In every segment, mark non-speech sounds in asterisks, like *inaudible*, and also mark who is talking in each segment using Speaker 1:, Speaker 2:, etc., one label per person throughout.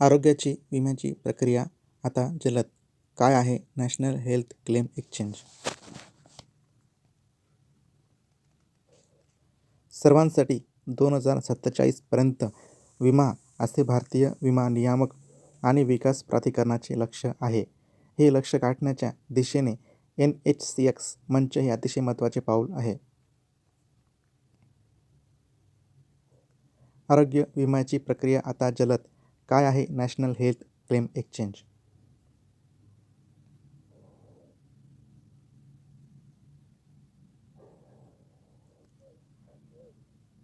Speaker 1: आरोग्याची विम्याची प्रक्रिया आता जलद. काय आहे नॅशनल हेल्थ क्लेम एक्सचेंज? सर्वांसाठी दोन हजार सत्तेचाळीसपर्यंत विमा असे भारतीय विमा नियामक आणि विकास प्राधिकरणाचे लक्ष्य आहे. हे लक्ष गाठण्याच्या दिशेने एन एच सी एक्स मंच हे अतिशय महत्त्वाचे पाऊल आहे. आरोग्य विम्याची प्रक्रिया आता जलद. काय आहे नॅशनल हेल्थ क्लेम एक्सचेंज?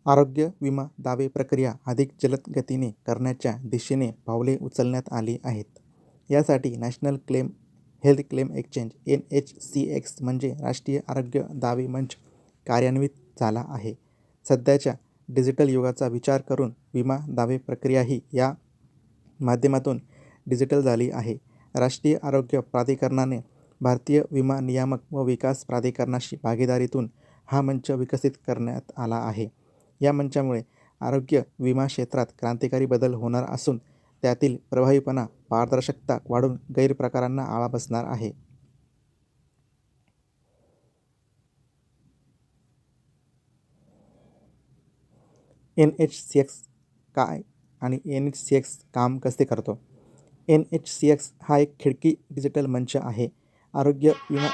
Speaker 1: आरोग्य विमा दावे प्रक्रिया अधिक जलद गतीने करण्याच्या दिशेने पावले उचलण्यात आली आहेत. यासाठी national claim health claim exchange N H C X म्हणजे राष्ट्रीय आरोग्य दावे मंच कार्यान्वित झाला आहे. सध्याच्या डिजिटल युगाचा विचार करून विमा दावे प्रक्रियाही या माध्यमातून डिजिटल झाली आहे. राष्ट्रीय आरोग्य प्राधिकरणाने भारतीय विमा नियामक व विकास प्राधिकरणाशी भागीदारीतून हा मंच विकसित करण्यात आला आहे. या मंचामुळे आरोग्य विमा क्षेत्रात क्रांतिकारी बदल होणार असून त्यातील प्रभावीपणा पारदर्शकता वाढून गैरप्रकारांना आळा बसणार आहे. एन एच सी एक्स काय आणि एन एच सी एक्स काम कसे करतो? एन एच सी एक्स हा एक खिडकी डिजिटल मंच आहे. आरोग्य विमा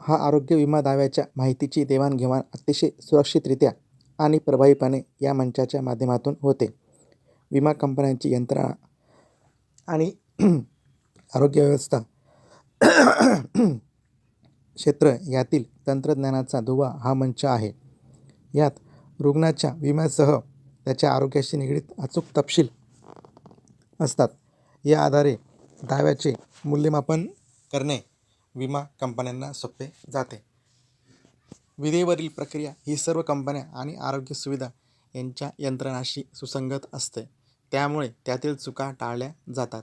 Speaker 1: हा आरोग्य विमा दाव्याच्या माहितीची देवाणघेवाण अतिशय सुरक्षितरित्या आणि प्रभावीपणे या मंचाच्या माध्यमातून होते. विमा कंपन्यांची यंत्रणा आणि *clears throat* आरोग्य व्यवस्था क्षेत्र यातील तंत्रज्ञानाचा दुवा हा मंच आहे. यात रुग्णाच्या विम्यासह त्याच्या आरोग्याशी निगडीत अचूक तपशील असतात. या आधारे दाव्याचे मूल्यमापन करणे विमा कंपन्यांना सोपे जाते. विधेवरील प्रक्रिया ही सर्व कंपन्या आणि आरोग्य सुविधा यांच्या यंत्रणाशी सुसंगत असते. त्यामुळे त्यातील चुका टाळल्या जातात.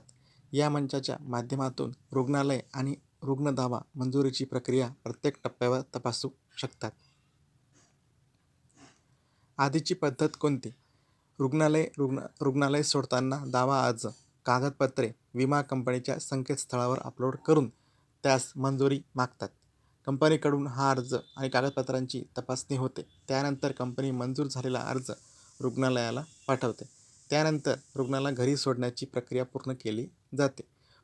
Speaker 1: या मंचाच्या माध्यमातून रुग्णालय आणि रुग्ण दावा मंजुरीची प्रक्रिया प्रत्येक टप्प्यावर तपासू शकतात. आधीची पद्धत कोणती? रुग्णालय रुग्ण रुग्णालय सोडताना दावा अर्ज कागदपत्रे विमा कंपनीच्या संकेतस्थळावर अपलोड करून त्यास मंजुरी मागतात. कंपनीकडून हा अर्ज आणि कागदपत्रांची तपासणी होते. त्यानंतर कंपनी मंजूर झालेला अर्ज रुग्णालयाला पाठवते. त्यानंतर रुग्णाला घरी सोडण्याची प्रक्रिया पूर्ण केली जाते.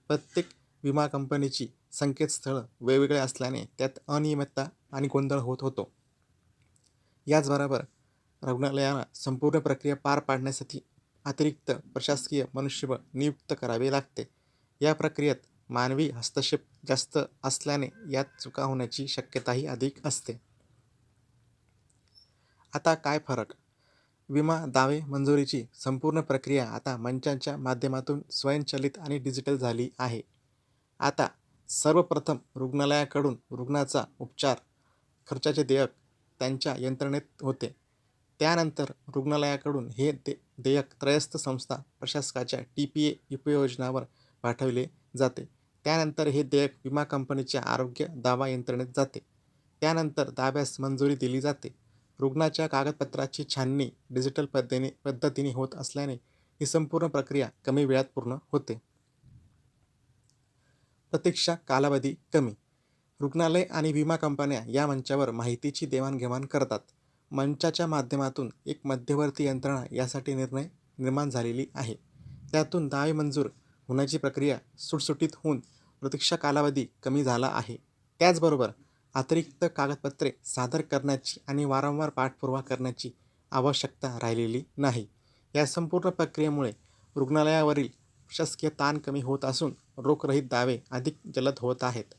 Speaker 1: प्रत्येक विमा कंपनीची संकेतस्थळं वेगवेगळे असल्याने त्यात अनियमितता आणि गोंधळ होत होतो. याचबरोबर रुग्णालयाला संपूर्ण प्रक्रिया पार पाडण्यासाठी अतिरिक्त प्रशासकीय मनुष्यबळ नियुक्त करावे लागते. या प्रक्रियेत मानवी हस्तक्षेप जास्त असल्याने यात चुका होण्याची शक्यताही अधिक असते. आता काय फरक? विमा दावे मंजुरीची संपूर्ण प्रक्रिया आता मंचांच्या माध्यमातून स्वयंचलित आणि डिजिटल झाली आहे. आता सर्वप्रथम रुग्णालयाकडून रुग्णाचा उपचार खर्चाचे देयक त्यांच्या यंत्रणेत होते. त्यानंतर रुग्णालयाकडून हे दे देयक त्रयस्थ संस्था प्रशासकाच्या टी पी ए उपयोजनावर पाठवले जाते. त्यानंतर हे देयक विमा कंपनीच्या आरोग्य दावा यंत्रणेत जाते. त्यानंतर दाव्यास मंजुरी दिली जाते. रुग्णाच्या कागदपत्राची छाननी डिजिटल पद्धतीने पद्धतीने होत असल्याने ही संपूर्ण प्रक्रिया कमी वेळात पूर्ण होते. प्रतीक्षा कालावधी कमी. रुग्णालय आणि विमा कंपन्या या मंचावर माहितीची देवाणघेवाण करतात. मंचाच्या माध्यमातून एक मध्यवर्ती यंत्रणा यासाठी निर्णय निर्माण झालेली आहे. त्यातून दावे मंजूर होण्याची प्रक्रिया सुटसुटीत होऊन प्रतीक्षा कालावधी कमी झाला आहे. त्याचबरोबर अतिरिक्त कागदपत्रे सादर करण्याची आणि वारंवार पाठपुरावा करण्याची आवश्यकता राहिलेली नाही. या संपूर्ण प्रक्रियेमुळे रुग्णालयावरील प्रशासकीय ताण कमी होत असून रोखरहित दावे अधिक जलद होत आहेत.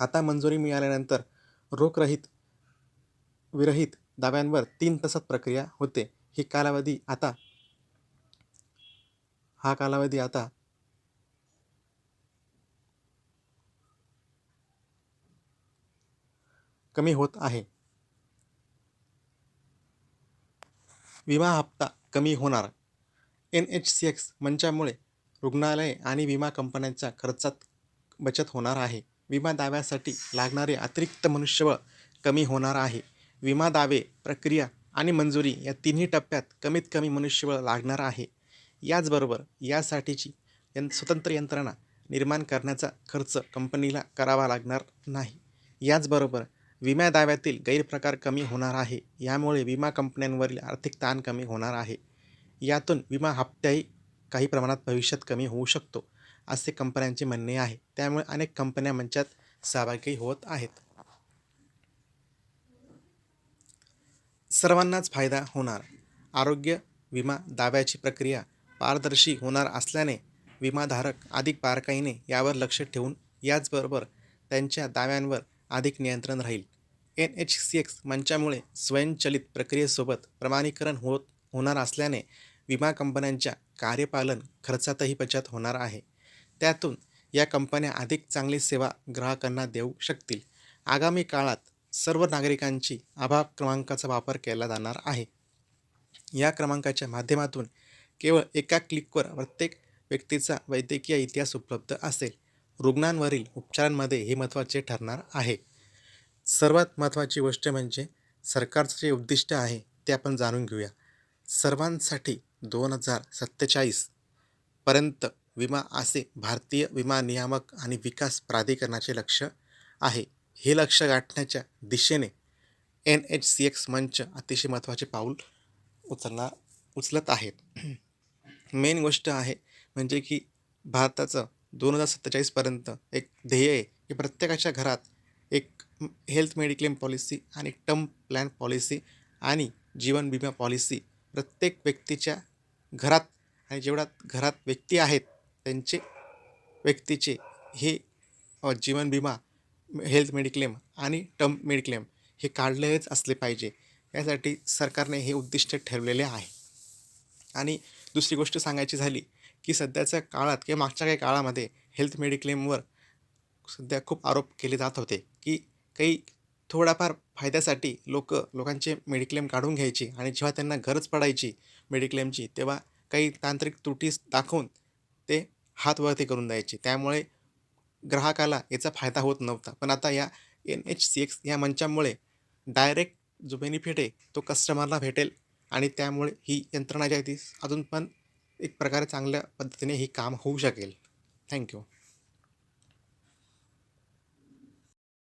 Speaker 1: आता मंजुरी मिळाल्यानंतर रोखरहित विरहित दाव्यांवर तीन तासात प्रक्रिया होते. ही कालावधी आता हा कालावधी आता कमी होत आहे. विमा हप्ता कमी होणार. एन एच सी एक्स मंचामुळे रुग्णालय आणि विमा कंपन्यांच्या खर्चात बचत होणार आहे. विमा दाव्यासाठी लागणारे अतिरिक्त मनुष्यबळ कमी होणार आहे. विमा दावे प्रक्रिया आणि मंजुरी या तिन्ही टप्प्यात कमीत कमी मनुष्यबळ लागणार आहे. याचबरोबर यासाठीची यं स्वतंत्र यंत्रणा निर्माण करण्याचा खर्च कंपनीला करावा लागणार नाही. याचबरोबर विमा दाव्यातील गैरप्रकार कमी होणार आहे. यामुळे विमा कंपन्यांवरील आर्थिक ताण कमी होणार आहे. यातून विमा हप्त्याही काही प्रमाणात भविष्यात कमी होऊ शकतो असे कंपन्यांचे म्हणणे आहे. त्यामुळे अनेक कंपन्या मंचात सहभागी होत आहेत. सर्वांनाच फायदा होणार. आरोग्य विमा दाव्याची प्रक्रिया पारदर्शी होणार असल्याने विमाधारक अधिक बारकाईने यावर लक्ष ठेवून याचबरोबर त्यांच्या दाव्यांवर अधिक नियंत्रण राहील. एन एच सी एक्स मंचामुळे स्वयंचलित प्रक्रियेसोबत प्रमाणीकरण होत होणार असल्याने विमा कंपन्यांच्या कार्यपालन खर्चातही बचत होणार आहे. त्यातून या कंपन्या अधिक चांगली सेवा ग्राहकांना देऊ शकतील. आगामी काळात सर्व नागरिकांची आभा क्रमांकाचा वापर केला जाणार आहे. या क्रमांकाच्या माध्यमातून केवळ एका क्लिकवर प्रत्येक व्यक्तीचा वैद्यकीय इतिहास उपलब्ध असेल. रुग्णांवरील उपचारांमध्ये हे महत्त्वाचे ठरणार आहे. सर्वात महत्त्वाची गोष्ट म्हणजे सरकारचं जे उद्दिष्ट आहे ते आपण जाणून घेऊया. सर्वांसाठी दोन हजार सत्तेचाळीसपर्यंत विमा असे भारतीय विमा नियामक आणि विकास प्राधिकरणाचे लक्ष आहे. हे लक्ष गाठण्याच्या दिशेने एन एच सी एक्स मंच अतिशय महत्त्वाचे पाऊल उचलणार उचलत आहेत. मेन गोष्ट आहे म्हणजे की भारताचं दोन हजार सत्तेचाळीसपर्यंत एक ध्येय आहे की प्रत्येकाच्या घरात एक हेल्थ मेडिक्लेम पॉलिसी आणि टर्म प्लॅन पॉलिसी आणि जीवन विमा पॉलिसी प्रत्येक व्यक्तीच्या घरात आणि जेवढ्या घरात व्यक्ती आहेत त्यांचे व्यक्तीचे हे जीवन विमा हेल्थ मेडिक्लेम आणि टर्म मेडिक्लेम हे काढलेच असले पाहिजे. यासाठी सरकारने हे उद्दिष्ट ठेवलेले आहे. आणि दुसरी गोष्ट सांगायची झाली की सध्याच्या काळात किंवा मागच्या काही काळामध्ये हेल्थ मेडिक्लेमवर सध्या खूप आरोप केले जात होते की काही थोडाफार फायद्यासाठी लोक लोकांचे मेडिक्लेम काढून घ्यायची आणि जेव्हा त्यांना गरज पडायची मेडिक्लेमची तेव्हा काही तांत्रिक त्रुटी दाखवून ते हात वरती करून द्यायचे. त्यामुळे ग्राहकाला याचा फायदा होत नव्हता. पण आता या एन एच सी एक्स या मंचामुळे डायरेक्ट जो बेनिफिट आहे तो कस्टमरला भेटेल आणि त्यामुळे ही यंत्रणा जी आहे ती अजून पण एक प्रकारे चांगल्या पद्धतीने ही काम होऊ शकेल. थँक्यू.